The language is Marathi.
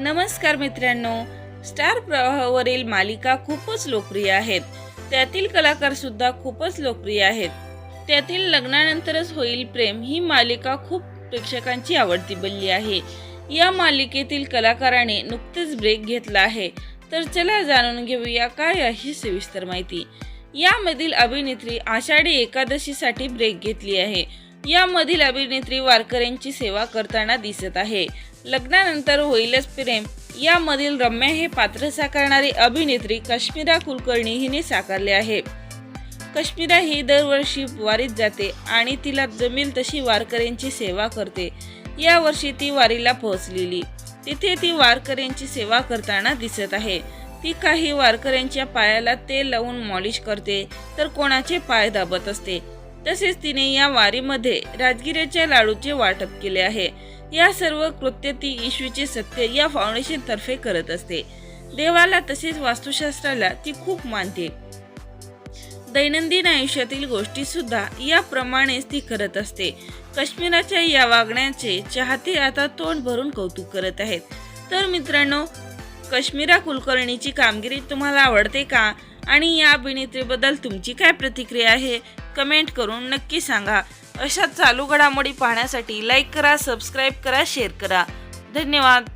नमस्कार मित्रांनो. स्टार प्रवाहावरील मालिका खूपच लोकप्रिय आहेत. त्यातील कलाकार सुद्धा खूपच लोकप्रिय आहेत. त्यातील लग्नानंतरच होईल प्रेम ही मालिका खूप प्रेक्षकांची आवडती बनली आहे. या मालिकेतील कलाकाराने नुकतेच ब्रेक घेतला आहे. तर चला जाणून घेऊया काय अशी सविस्तर माहिती. यामधील अभिनेत्री आषाढी एकादशीसाठी ब्रेक घेतली आहे. यामधील अभिनेत्री वारकऱ्यांची सेवा करताना दिसत आहे. लग्नानंतर होईलच प्रेम. यामधील रम्या हे पात्र साकारणारी अभिनेत्री काश्मीरा कुलकर्णी हिने साकारले आहे. कश्मीरा ही दरवर्षी वारीत जाते आणि तिला जमेल तशी वारकऱ्यांची सेवा करते. या वर्षी ती वारीला पोहोचलेली. तिथे ती वारकऱ्यांची सेवा करताना दिसत आहे. ती काही वारकऱ्यांच्या पायाला तेल लावून मॉलिश करते तर कोणाचे पाय दाबत असते. तसेच तिने या वारीमध्ये राजगिऱ्याच्या लाडूचे वाटप केले आहे. या सर्व कृत्य ती ईश्वीचे सत्य या फाउंडेशन तर्फे करत असते. देवाला तसेच वास्तुशास्त्राला ती खूप मानते. दैनंदिन आयुष्यातील गोष्टी सुद्धा याप्रमाणेच ती करत असते. काश्मीराच्या या वागण्याचे चाहते आता तोंड भरून कौतुक करत आहेत. तर मित्रांनो काश्मीरा कुलकर्णीची कामगिरी तुम्हाला आवडते का? आणि या अभिनेत्रीबद्दल तुमची काय प्रतिक्रिया आहे कमेंट करून नक्की सांगा. अशा चालू घडामोडी पाहण्यासाठी लाईक करा सबस्क्राईब करा शेअर करा. धन्यवाद.